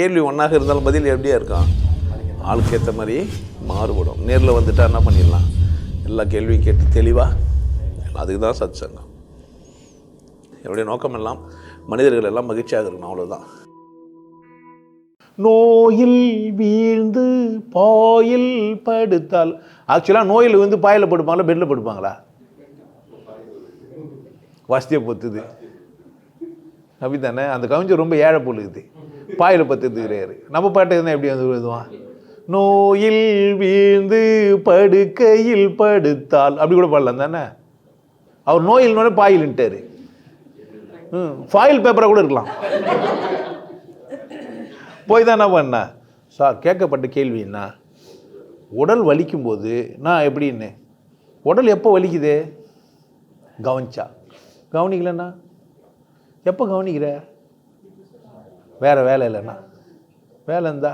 கேள்வி ஒன்றாக இருந்தாலும் பதில் எப்படியா இருக்கும்? ஆளுக்கு ஏற்ற மாதிரி மாறுபடும். நேரில் வந்துட்டா என்ன பண்ணிடலாம்? எல்லா கேள்வியும் கேட்டு தெளிவாக அதுக்கு தான் சத் சங்கம் என்னுடைய நோக்கம் எல்லாம் மனிதர்கள் எல்லாம் மகிழ்ச்சியாக இருக்கணும் அவ்வளோதான் நோயில் வீழ்ந்து பாயில் படுத்தால் ஆக்சுவலாக நோயில் வந்து பாயில் படுப்பாங்களா பெட்டில் படுப்பாங்களா? வசதியை பொத்துது. அப்படித்தானே? அந்த கவிஞர் ரொம்ப ஏழை பொழுகுது பாயில் பத்துக்கிறாரு நம்ம பாட்டு இருந்தால் எப்படி வந்து எழுதுவான்? நோயில் வீழ்ந்து படுக்கையில் படுத்தால் அப்படி கூட பாடலாம் தானே? அவர் நோயில்னோட பாயில்ன்ட்டாரு. ம் ஃபாயில் பேப்பராக கூட இருக்கலாம். போய் தான் என்ன பண்ண? சார் கேட்கப்பட்ட கேள்வி என்ன? உடல் வலிக்கும் போது நான் எப்படின்னு? உடல் எப்போ வலிக்குது? கவனிச்சா. கவனிக்கலண்ணா எப்போ கவனிக்கிற? வேறு வேலை இல்லைண்ணா வேலை இருந்தா?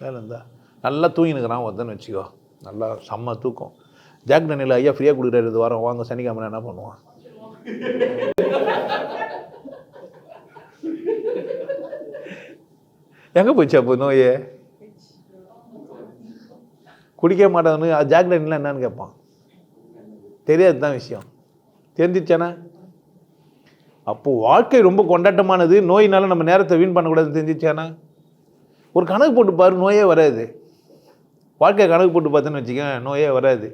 வேலை இருந்தா? நல்லா தூங்கினுக்கிறான் ஒருத்தன் வச்சுக்கோ. நல்லா செம்ம தூக்கம். ஜாக் டனியில் ஐயா ஃப்ரீயாக கொடுக்குறாரு இது வாரம். வாங்க சனிக்கிழமை என்ன பண்ணுவான்? எங்கே போச்சு அப்போ நோயே? குடிக்க மாட்டான்னு ஜாக் டனியில் என்னன்னு கேட்பான். தெரியாது தான் விஷயம் தெரிஞ்சிச்சானே அப்போது வாழ்க்கை ரொம்ப கொண்டாட்டமானது. நோயினால் நம்ம நேரத்தை வீண் பண்ணக்கூடாதுன்னு தெரிஞ்சிச்சானா ஒரு கணக்கு போட்டு பாரு நோயே வராது. வாழ்க்கை கணக்கு போட்டு பார்த்தேன்னு வச்சுக்கேன் நோயே வராது.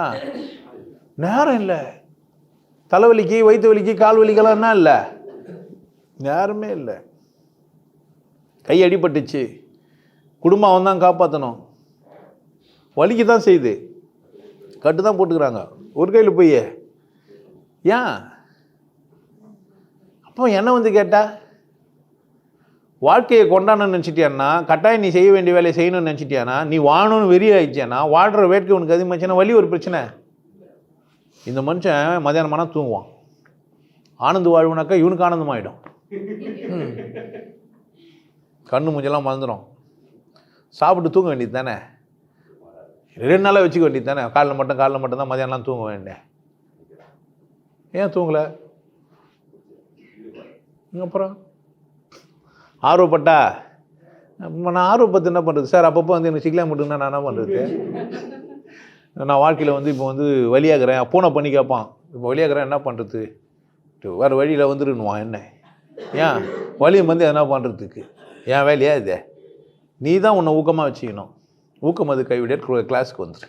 ஏன் நேரம் இல்லை. தலைவலிக்கு வயிற்று வலிக்கு கால் வலிக்கெல்லாம் என்ன இல்லை. நேரமே இல்லை. கை அடிபட்டுச்சு. குடும்பம் அவன் தான் காப்பாற்றணும் வலிக்கு தான் செய்யுது. கட்டு தான் போட்டுக்கிறாங்க. ஒரு கையில் போய். ஏன் அப்போ என்ன வந்து கேட்டா? வாழ்க்கையை கொண்டாடணும்னு நினச்சிட்டியான்னா கட்டாயம் நீ செய்ய வேண்டிய வேலையை செய்யணும்னு நினச்சிட்டியானா நீ வாழணும்னு வெறி ஆயிடுச்சேன்னா வாழ்கிற வேட்கை உனக்கு அதிகமாச்சுன்னா வழி ஒரு பிரச்சனை. இந்த மனுஷன் மதியானமானா தூங்குவான். ஆனந்த வாழ்வுனாக்கா இவனுக்கு ஆனந்தமாயிடும். கண்ணு மூஞ்செல்லாம் மறந்துடும். சாப்பிட்டு தூங்க வேண்டியது தானே? ரெண்டு நாளாக வச்சுக்க வேண்டியது தானே? காலைல மட்டும் காலைல மட்டும் தான் மதியானம்லாம் தூங்க வேண்டேன் ஏன் தூங்கலை? அப்புறம்? ஆர்வப்பட்டா? நான் ஆர்வப்பத்து என்ன பண்ணுறது சார் அப்பப்போ வந்து எனக்கு சிக்கலாக மட்டும்னா நான் என்ன பண்ணுறது நான் வாழ்க்கையில் வந்து இப்போ வந்து வழியாகிறேன். பூனை பண்ணி கேட்பான் இப்போ வழியாகிறேன் என்ன பண்ணுறது வேறு வழியில் வந்துருன்னுவான் என்ன? ஏன்? வழியை வந்து என்ன பண்ணுறதுக்கு ஏன் வேலையா இது? நீ தான் உன்னை ஊக்கமாக வச்சுக்கணும். ஊக்கம் அது கைவிட கிளாஸுக்கு வந்துரு.